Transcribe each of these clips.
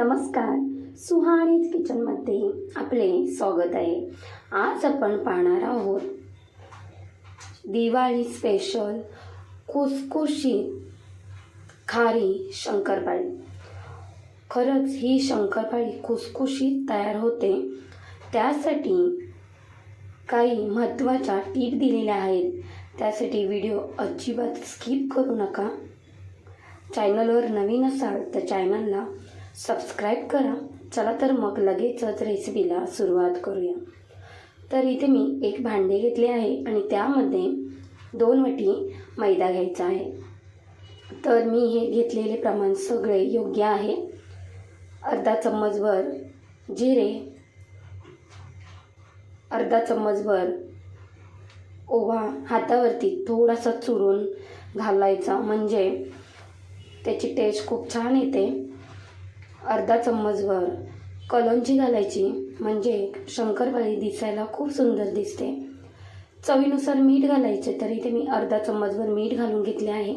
नमस्कार. सुहाणीज किचनमध्ये आपले स्वागत आहे. आज आपण पाहणार आहोत दिवाळी स्पेशल खुसखुशीत खारी शंकरपाळी. खरंच ही शंकरपाळी खुसखुशीत तयार होते. त्यासाठी काही महत्त्वाच्या टीप दिलेल्या आहेत. त्यासाठी व्हिडिओ अजिबात स्किप करू नका. चॅनलवर नवीन असाल तर चॅनलला सबस्क्राईब करा. चला तर मग लगेचच रेसिपीला सुरुवात करूया. तर इथे मी एक भांडे घेतले आहे आणि त्यामध्ये दोन वाटी मैदा घ्यायचा आहे. तर मी हे घेतलेले प्रमाण सगळे योग्य आहे. अर्धा चम्मचभर जिरे अर्धा चम्मचभर ओवा हातावरती थोडासा चुरून घालायचा. म्हणजे त्याची टेस्ट खूप छान येते. अर्धा चम्मचभर कलोंजी घालायची म्हणजे शंकरपाळी दिसायला खूप सुंदर दिसते. चवीनुसार मीठ घालायचे तर इथे मी अर्धा चम्मचभर मीठ घालून घेतले आहे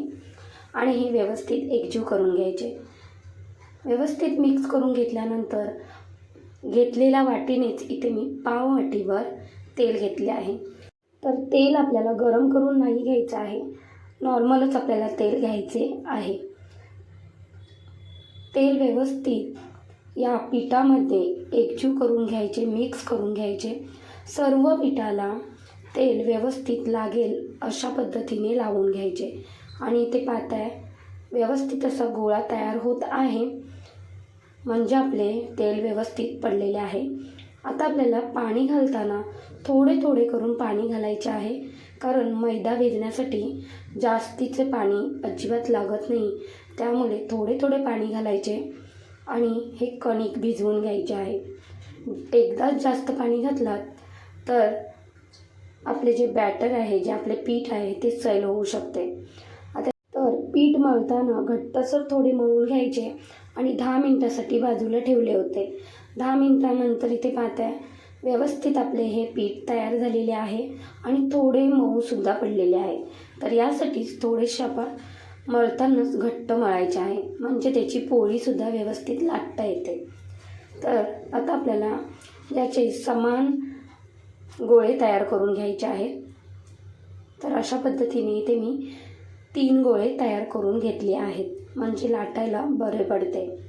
आणि हे व्यवस्थित एकजीव करून घ्यायचे. व्यवस्थित मिक्स करून घेतल्यानंतर घेतलेल्या वाटीनेच इथे मी पाव वाटीवर तेल घेतले आहे. तर तेल आपल्याला गरम करून नाही घ्यायचं आहे. नॉर्मलच आपल्याला तेल घ्यायचे आहे. तेल व्यवस्थित या पिठामध्ये एकजीव करून घ्यायचे मिक्स करून घ्यायचे. सर्व पिठाला तेल व्यवस्थित लागेल अशा पद्धतीने लावून घ्यायचे. आणि ते पाहताय व्यवस्थित असा गोळा तयार होत आहे. म्हणजे आपले तेल व्यवस्थित पडलेले आहे. आता आपल्याला पाणी घालताना थोडे थोडे करून पाणी घालायचे आहे. कारण मैदा भिजण्यासाठी जास्तीचे पाणी अजिबात लागत नाही. त्यामुळे थोडे थोडे पाणी घालायचे आणि हे कणिक भिजवून घ्यायचे आहे. एकदाच जास्त पाणी घातलात तर आपले जे बॅटर आहे जे आपले पीठ आहे ते सैल होऊ शकते. आता तर पीठ मळताना घट्टसर थोडे मळून घ्यायचे आणि दहा मिनटासाठी बाजूला ठेवले होते. दहा मिनटानंतर इथे पाहताय व्यवस्थित आपले हे पीठ तयार झालेले आहे आणि थोडे मऊसुद्धा पडलेले आहे. तर यासाठीच थोडेसे आपण मळतानाच घट्ट मळायचे आहे. म्हणजे त्याची पोळीसुद्धा व्यवस्थित लाटता येते. तर आता आपल्याला याचे समान गोळे तयार करून घ्यायचे आहेत. तर अशा पद्धतीने इथे मी तीन गोळे तयार करून घेतले आहेत. म्हणजे लाटायला बरे पडते.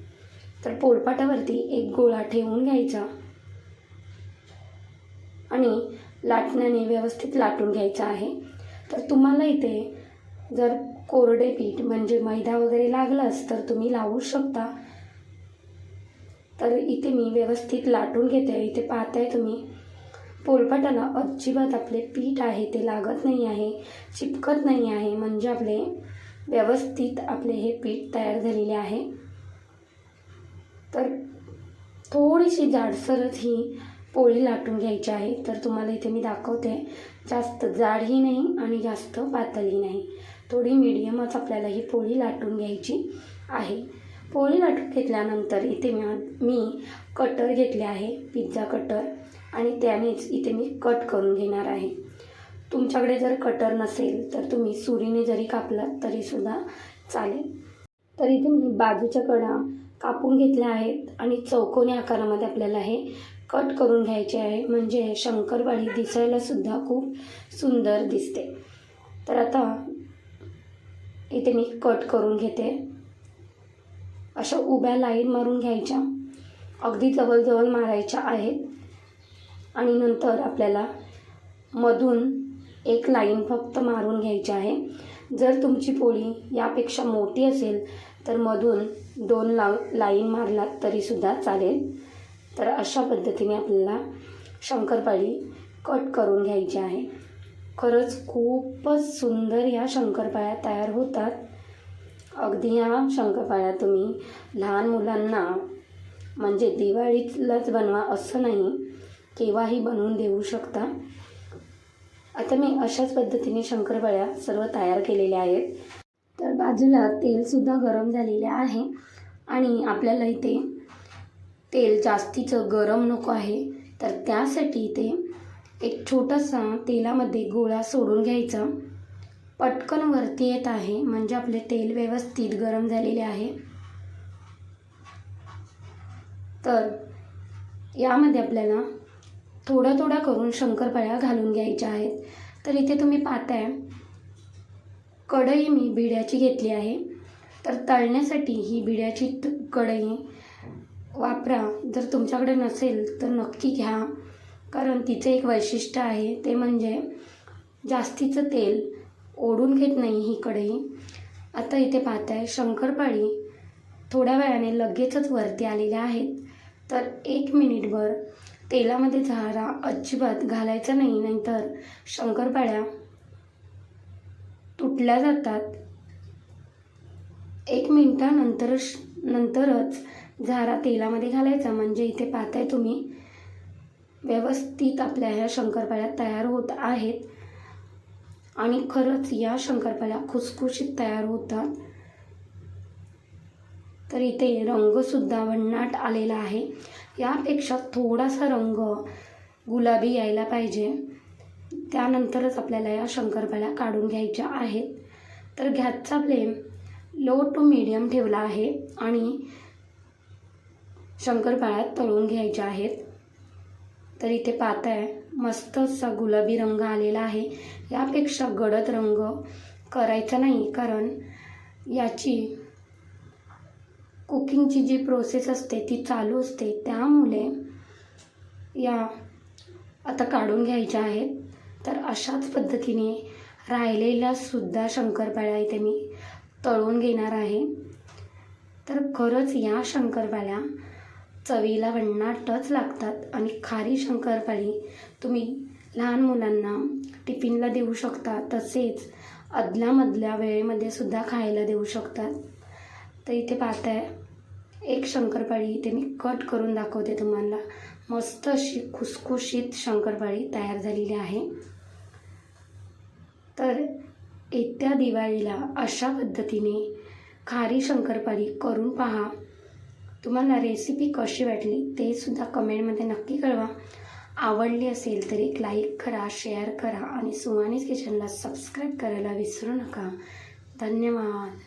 तर पोलपाटावरती एक गोळा ठेवून घ्यायचा. आणि लाटण्याने व्यवस्थित लाटून घ्यायचं आहे. तर तुम्हाला इथे जर कोरडे पीठ म्हणजे मैदा वगैरे लागलाच तर तुम्ही लावू शकता. तर इथे मी व्यवस्थित लाटून घेते. इथे पाहताय तुम्ही. पोलपाटाला अजिबात आपले पीठ आहे ते लागत नाही आहे चिपकत नाही आहे. म्हणजे आपले व्यवस्थित आपले हे पीठ तयार झालेले आहे. तर थोडीशी जाडसरच ही पोळी लाटून घ्यायची आहे. तर तुम्हाला इथे मी दाखवते. जास्त जाडही नाही आणि जास्त पातळही नाही. थोडी मिडियमच आपल्याला ही पोळी लाटून घ्यायची आहे. पोळी लाटून घेतल्यानंतर इथे मी मी कटर घेतले आहे पिझ्झा कटर आणि त्यानेच इथे मी कट करून घेणार आहे. तुमच्याकडे जर कटर नसेल तर तुम्ही सुरीने जरी कापलात तरीसुद्धा चालेल. तर इथे मी बाजूच्या कडा कापून घेतल्या आहेत आणि चौकोनी आकारामध्ये आपल्याला हे कट करून घ्यायचे आहे. म्हणजे शंकरवाडी दिसायलासुद्धा खूप सुंदर दिसते. तर आता इथे मी कट करून घेते. अशा उभ्या लाईन मारून घ्यायच्या. अगदी जवळजवळ मारायच्या आहेत. आणि नंतर आपल्याला मधून एक लाईन फक्त मारून घ्यायची आहे. जर तुमची पोळी यापेक्षा मोठी असेल तर मधून दोन ला लाईन मारलात तरीसुद्धा चालेल. तर अशा पद्धतीने आपल्याला शंकरपाळी कट करून घ्यायची आहे. खरंच खूपच सुंदर या शंकरपाळ्या तयार होतात. अगदी ह्या शंकरपाळ्या तुम्ही लहान मुलांना म्हणजे दिवाळीलाच बनवा असं नाही केव्हाही बनवून देऊ शकता. आता मी अशाच पद्धतीने शंकरपाळ्या सर्व तयार केलेल्या आहेत. तर बाजूला तेलसुद्धा गरम झालेले आहे आणि आपल्याला इथे तेल जास्तीचं गरम नको आहे. तर त्यासाठी इथे एक छोटासा तेलामध्ये गोळा सोडून घ्यायचा. पटकन वरती येत आहे म्हणजे आपले तेल व्यवस्थित गरम झालेले आहे. तर यामध्ये आपल्याला थोडा थोडा करून शंकरपाळ्या घालून घ्यायच्या आहेत. तर इथे तुम्ही पाहताय कढई मी भिड्याची घेतली आहे. तर तळण्यासाठी ही भिड्याची त- कढई वापरा. जर तुमच्याकडे नसेल तर नक्की घ्या. कारण तिचं एक वैशिष्ट्य आहे ते म्हणजे जास्तीचं तेल ओढून घेत नाही ही कढई आता इथे पाहताय शंकरपाळी थोड्या वेळाने लगेचच वरती आलेल्या आहेत. तर एक मिनिटभर तेलामध्ये झारा अजिबात घालायचा नाही नाहीतर शंकरपाळ्या तुटल्या जातात. एक मिनटानंतर नंतरच झारा तेलामध्ये घालायचा. म्हणजे इथे पाहताय तुम्ही व्यवस्थित आपल्या ह्या शंकरपाळ्या तयार होत आहेत. आणि खरंच या शंकरपाळ्या खुसखुशीत तयार होतात. तर इथे रंगसुद्धा भन्नाट आलेला आहे. यापेक्षा थोडासा रंग गुलाबी यायला पाहिजे. त्यानंतरच आपल्याला या शंकरपाळ्या काढून घ्यायच्या आहेत. तर गॅसचा फ्लेम लो टू मीडियम ठेवला आहे आणि शंकरपाळ्या तळून घ्यायच्या आहेत. तर इथे पाहताय मस्त असा गुलाबी रंग आलेला आहे. यापेक्षा गडद रंग करायचा नाही कारण याची कुकिंगची जी प्रोसेस असते ती चालू असते. त्यामुळे या आता काढून घ्यायच्या आहेत. तर अशाच पद्धतीने राहिलेल्यासुद्धा शंकरपाळ्या इथे मी तळून घेणार आहे. तर खरंच या शंकरपाळ्या चवीला भन्नाटच लागतात आणि खारी शंकरपाळी तुम्ही लहान मुलांना टिफिनला देऊ शकता तसेच अदल्यामधल्या वेळेमध्ये सुद्धा खायला देऊ शकतात. तर इथे पाहताय एक शंकरपाळी इथे मी कट करून दाखवते तुम्हाला. मस्त अशी खुसखुशीत शंकरपाळी तयार झालेली आहे. तर येत्या दिवाळीला अशा पद्धतीने खारी शंकरपाळी करून पहा. तुम्हाला रेसिपी कशी वाटली ते सुद्धा कमेंटमध्ये नक्की कळवा. आवडली असेल तर एक लाईक करा शेअर करा आणि सुहानीस किचनला सबस्क्राईब करायला विसरू नका. धन्यवाद.